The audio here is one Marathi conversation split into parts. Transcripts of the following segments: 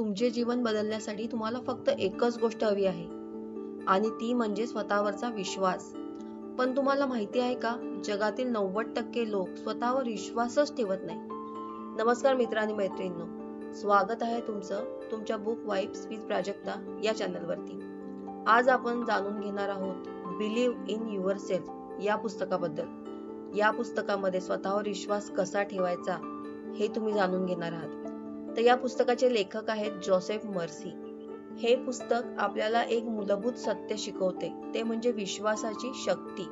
तुमचे जीवन बदलण्यासाठी तुम्हाला फक्त एकच गोष्ट हवी आहे. आणि ती म्हणजे स्वतःवरचा विश्वास. पण तुम्हाला माहिती आहे का जगातील नव्वद टक्के लोक स्वतःवर विश्वासच ठेवत नाही. नमस्कार मित्र आणि मैत्रिणींनो. स्वागत आहे तुमचं तुमच्या बुक वाईफ विथ प्राजक्ता या चॅनलवरती. आज आपण जाणून घेणार आहोत बिलीव्ह इन युअर सेल्फ या पुस्तकाबद्दल. या पुस्तकामध्ये स्वतःवर विश्वास कसा ठेवायचा हे तुम्ही जाणून घेणार आहात. तर या पुस्तकाचे लेखक आहेत जोसेफ मर्सी. हे पुस्तक आपल्याला एक मूलभूत सत्य शिकवते ते म्हणजे विश्वासाची शक्ती.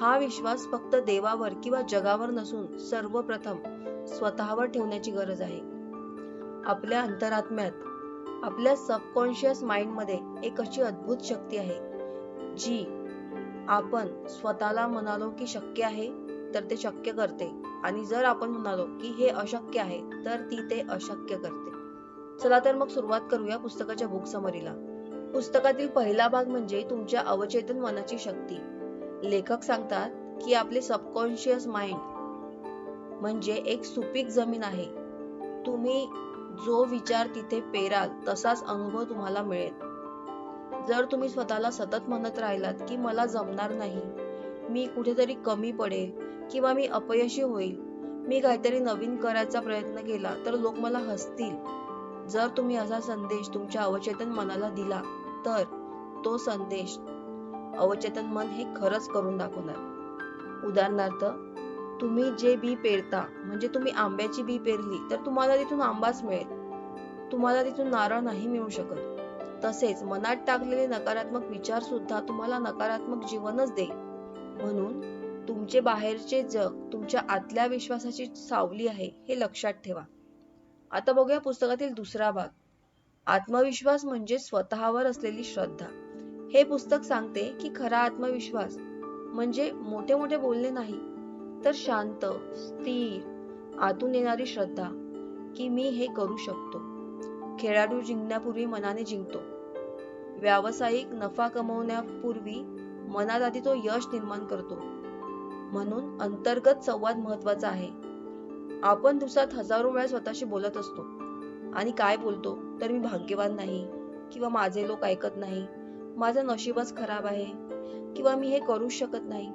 हा विश्वास फक्त देवावर किंवा जगावर नसून सर्वप्रथम स्वतःवर ठेवण्याची गरज आहे. आपल्या अंतरात्म्यात आपल्या सबकॉन्शियस माइंडमध्ये एक अशी अद्भुत शक्ती आहे जी आपण स्वतःला म्हणालो की शक्य आहे तर ते शक्य करते. आणि जर आपण म्हणालो की हे अशक्य आहे तर ती ते अशक्य करते. चला तर मग सुरुवात करूया पुस्तकाच्या बुक समरीला पुस्तकातील पहिला भाग म्हणजे तुमच्या अवचेतन मनाची शक्ती. लेखक सांगतात की आपले सबकॉन्शियस माइंड म्हणजे एक सुपीक जमीन आहे. तुम्ही जो विचार तिथे पेराल तसाच अनुभव तुम्हाला मिळेल. जर तुम्ही स्वतःला सतत म्हणत राहिलात की मला जमणार नाही मी कुठेतरी कमी पडेल किंवा मी अपयशी होईल. मी काहीतरी नवीन करायचा प्रयत्न केला तर लोक मला हसतील. जर तुम्ही असा संदेश तुमच्या अवचेतन मनाला दिला तर तो संदेश अवचेतन मन हे खरंच करून दाखवणार. उदाहरणार्थ तुम्ही जे बी पेरता म्हणजे तुम्ही आंब्याची बी पेरली तर तुम्हाला तिथून आंबाच मिळेल. तुम्हाला तिथून नारळ नाही मिळू शकत. तसेच मनात टाकलेले नकारात्मक विचार सुद्धा तुम्हाला नकारात्मक जीवनच देईल. म्हणून तुमचे बाहेरचे जग तुमच्या आतल्या विश्वासाची सावली आहे हे लक्षात ठेवा. आता बघूया पुस्तकातील दुसरा भाग. आत्मविश्वास म्हणजे स्वतःवर असलेली श्रद्धा. हे पुस्तक सांगते की खरा आत्मविश्वास म्हणजे मोठे मोठे बोलणे नाही तर शांत स्थिर आतून येणारी श्रद्धा की मी हे करू शकतो. खेळाडू जिंकण्यापूर्वी मनाने जिंकतो. व्यावसायिक नफा कमवण्यापूर्वी मनात आधी तो यश निर्माण करतो. म्हणून अंतर्गत संवाद महत्त्वाचा आहे. आपण दिवसात हजारो वेळा स्वतःशी बोलत असतो. आणि काय बोलतो? तर मी भाग्यवान नाही. किंवा माझे लोक ऐकत नाही. माझं नशीबच खराब आहे. किंवा मी हे करू शकत नाही.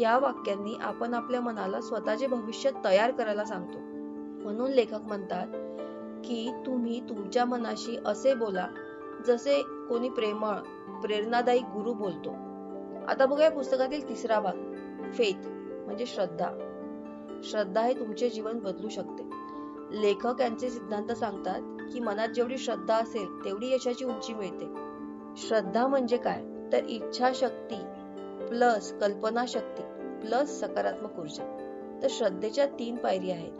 या वाक्यांनी आपण आपल्या मनाला स्वतःचे भविष्य तयार करायला सांगतो. म्हणून लेखक म्हणतात की तुम्ही तुमच्या मनाशी असे बोला जसे कोणी प्रेमळ प्रेरणादायी गुरु बोलतो. आता बघूया पुस्तकातील तिसरा भाग फेथ म्हणजे श्रद्धा. श्रद्धा हे तुमचे जीवन बदलू शकते. लेखक यांचे सिद्धांत सांगतात की मनात जेवढी श्रद्धा असेल तेवढी यशाची उंची मिळते. श्रद्धा म्हणजे काय? तर इच्छा शक्ती प्लस कल्पना शक्ती प्लस सकारात्मक ऊर्जा. तर श्रद्धेच्या तीन पायरी आहेत.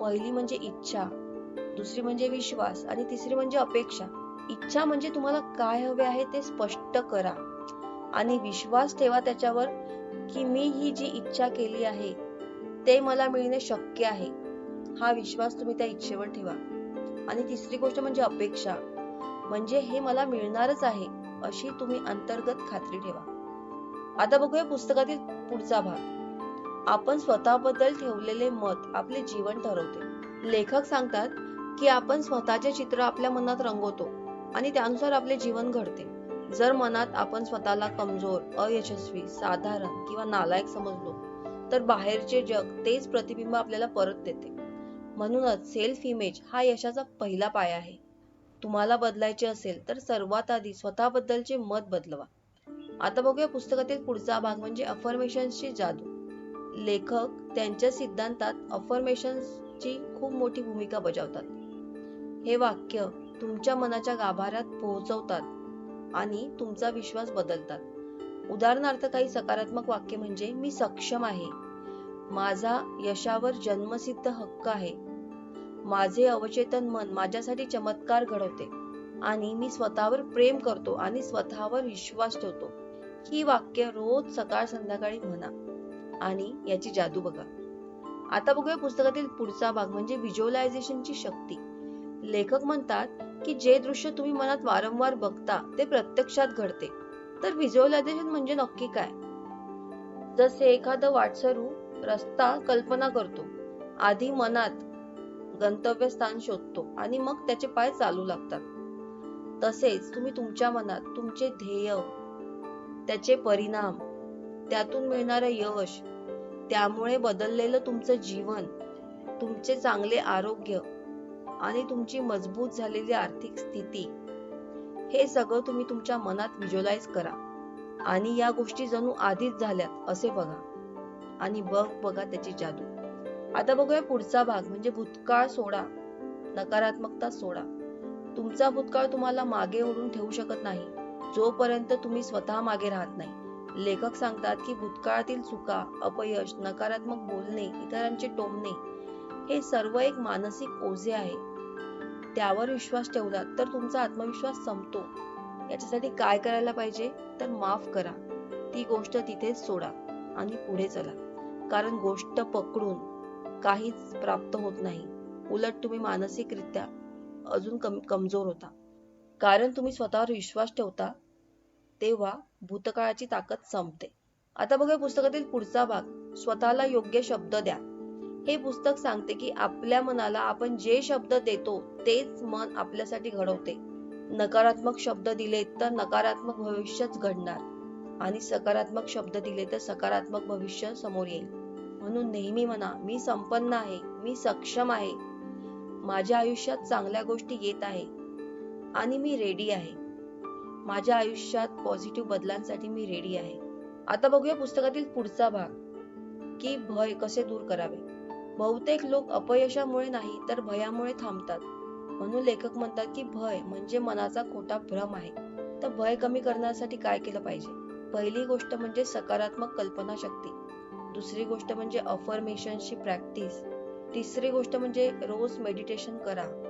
पहिली म्हणजे इच्छा दुसरी म्हणजे विश्वास आणि तिसरी म्हणजे अपेक्षा. इच्छा म्हणजे तुम्हाला काय हवे आहे ते स्पष्ट करा. आणि विश्वास ठेवा त्याच्यावर की मी ही जी इच्छा केली आहे ते मला मिळणे शक्य आहे. हा विश्वास तुम्ही त्या इच्छेवर ठेवा. आणि तिसरी गोष्ट म्हणजे अपेक्षा. म्हणजे हे मला मिळणारच आहे अशी तुम्ही अंतर्गत खात्री ठेवा. आता बघूया पुस्तकातील पुढचा भाग. आपण स्वतःबद्दल ठेवलेले मत आपले जीवन ठरवते. लेखक सांगतात की आपण स्वतःचे चित्र आपल्या मनात रंगवतो आणि त्यानुसार आपले जीवन घडते. जर मनात आपण स्वतःला कमजोर अयशस्वी साधारण किंवा नालायक समजलो तर बाहेरचे जग तेच प्रतिबिंब आपल्याला परत देते. म्हणूनच सेल्फ इमेज हा यशाचा पहिला पाया आहे. तुम्हाला बदलायचे असेल तर सर्वात आधी स्वतःबद्दलचे मत बदलवा. आता बघूया पुस्तकातील पुढचा भाग म्हणजे अफर्मेशन्सची जादू. लेखक त्यांच्या सिद्धांतात अफर्मेशन्सची खूप मोठी भूमिका बजावतात. हे वाक्य तुमच्या मनाच्या गाभाऱ्यात पोहोचवतात. आणि तुमचा विश्वास बदलतात. उदाहरणार्थ काही सकारात्मक वाक्य म्हणजे मी सक्षम आहे. माझा यशावर जन्मसिद्ध हक्क आहे. माझे अवचेतन मन माझ्यासाठी चमत्कार घडवते. आणि मी स्वतःवर प्रेम करतो आणि स्वतःवर विश्वास ठेवतो. ही वाक्य रोज सकाळ संध्याकाळी म्हणा. आणि याची जादू बघा. आता बघूया पुस्तकातील पुढचा भाग म्हणजे व्हिज्युअलायझेशनची शक्ती. लेखक म्हणतात की जे दृश्य तुम्ही मनात वारंवार बघता ते प्रत्यक्षात घडते. तर व्हिज्युअलायझेशन म्हणजे नक्की काय? जसे एखादं वाटसरू रस्ता कल्पना करतो आधी मनात गंतव्य स्थान शोधतो आणि मग त्याचे पाय चालू लागतात. तसेच तुम्ही तुमच्या मनात तुमचे ध्येय त्याचे परिणाम त्यातून मिळणारे यश त्यामुळे बदललेलं तुमचं जीवन तुमचे चांगले आरोग्य आणि तुमची मजबूत झालेली आर्थिक स्थिती. हे सगळं तुम्ही तुमच्या मनात व्हिज्युअलाइज करा. आणि या गोष्टी जणू आधीच झाल्यात असे बघा. आणि बघ बघा त्याची जादू. आता बघूया पुढचा भाग म्हणजे भूतकाळ सोडा. नकारात्मकता सोडा. तुमचा भूतकाळ तुम्हाला मागे ओढून ठेवू शकत नाही. जोपर्यंत तुम्ही स्वतः मागे राहत नाही. लेखक सांगतात की भूतकाळातील चुका अपयश नकारात्मक बोलणे इतरांचे टोमणे हे सर्व एक मानसिक ओझे आहे. त्यावर विश्वास ठेवला तर तुमचा आत्मविश्वास संपतो. याच्यासाठी काय करायला पाहिजे तर माफ करा. ती गोष्ट तिथेच सोडा आणि पुढे चला. कारण गोष्ट पकडून काहीच प्राप्त होत नाही. उलट तुम्ही मानसिकरित्या अजून कम कमजोर होता. कारण तुम्ही स्वतःवर विश्वास ठेवता तेव्हा भूतकाळाची ताकद संपते. आता बघा पुस्तकातील पुढचा भाग. स्वतःला योग्य शब्द द्या. हे पुस्तक सांगते की आपल्या मनाला आपण जे शब्द देतो तेच मन आपल्यासाठी घडवते. नकारात्मक शब्द दिले तर नकारात्मक भविष्यच घडणार. आणि सकारात्मक शब्द दिले तर सकारात्मक भविष्य समोर येईल. म्हणून नेहमी म्हणा मी संपन्न आहे मी सक्षम आहे. माझ्या आयुष्यात चांगल्या गोष्टी येत आहे. आणि मी रेडी आहे. माझ्या आयुष्यात पॉझिटिव्ह बदलांसाठी मी रेडी आहे. आता बघूया पुस्तकातील पुढचा भाग की भय कसे दूर करावे? बहुतेक लोक अपयशामुळे नाही तर भयामुळे थांबतात. म्हणून लेखक म्हणतात की भय म्हणजे मनाचा खोटा भ्रम आहे. तर भय कमी करण्यासाठी काय केलं पाहिजे? पहिली गोष्ट म्हणजे सकारात्मक कल्पना शक्ती. दुसरी गोष्ट म्हणजे अफर्मेशनची प्रॅक्टिस तिसरी गोष्ट म्हणजे रोज मेडिटेशन करा.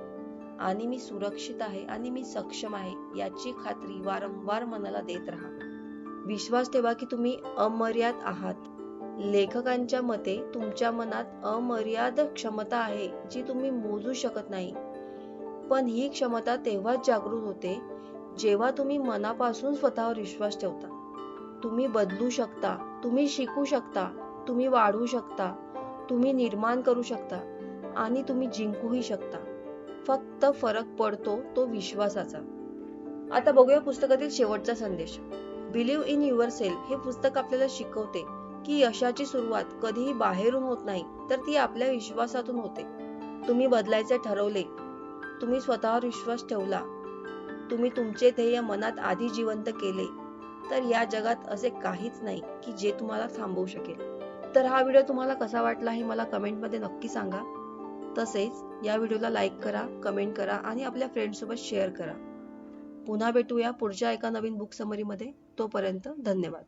आणि मी सुरक्षित आहे आणि मी सक्षम आहे याची खात्री वारंवार मनाला देत राहा. विश्वास ठेवा की तुम्ही अमर्याद आहात. लेखकांच्या मते तुमच्या मनात अमर्याद क्षमता आहे जी तुम्ही मोजू शकत नाही. पण ही क्षमता तेव्हाच जागृत होते जेव्हा तुम्ही मनापासून स्वतःवर विश्वास ठेवता. तुम्ही बदलू शकता तुम्ही शिकू शकता तुम्ही वाढू शकता तुम्ही निर्माण करू शकता आणि तुम्ही जिंकूही शकता. फक्त फरक पडतो तो विश्वासाचा. आता बघूया पुस्तकातील शेवटचा संदेश. बिलीव्ह इन युअर सेल्फ हे पुस्तक आपल्याला शिकवते की यशाची सुरुवात कधीही बाहेरून होत नाही तर ती आपल्या विश्वासातून होते. तुम्ही बदलायचे ठरवले. तुम्ही स्वतःवर विश्वास ठेवला. तुम्ही तुमचे ध्येय मनात आधी जिवंत केले. तर या जगात असे काहीच नाही की जे तुम्हाला थांबवू शकेल. तर हा व्हिडिओ तुम्हाला कसा वाटला हे मला कमेंटमध्ये नक्की सांगा. तसेच या व्हिडिओला लाईक करा कमेंट करा आणि आपल्या फ्रेंडसोबत शेअर करा. पुन्हा भेटूया पुढच्या एका नवीन बुक समरीमध्ये. तोपर्यंत धन्यवाद.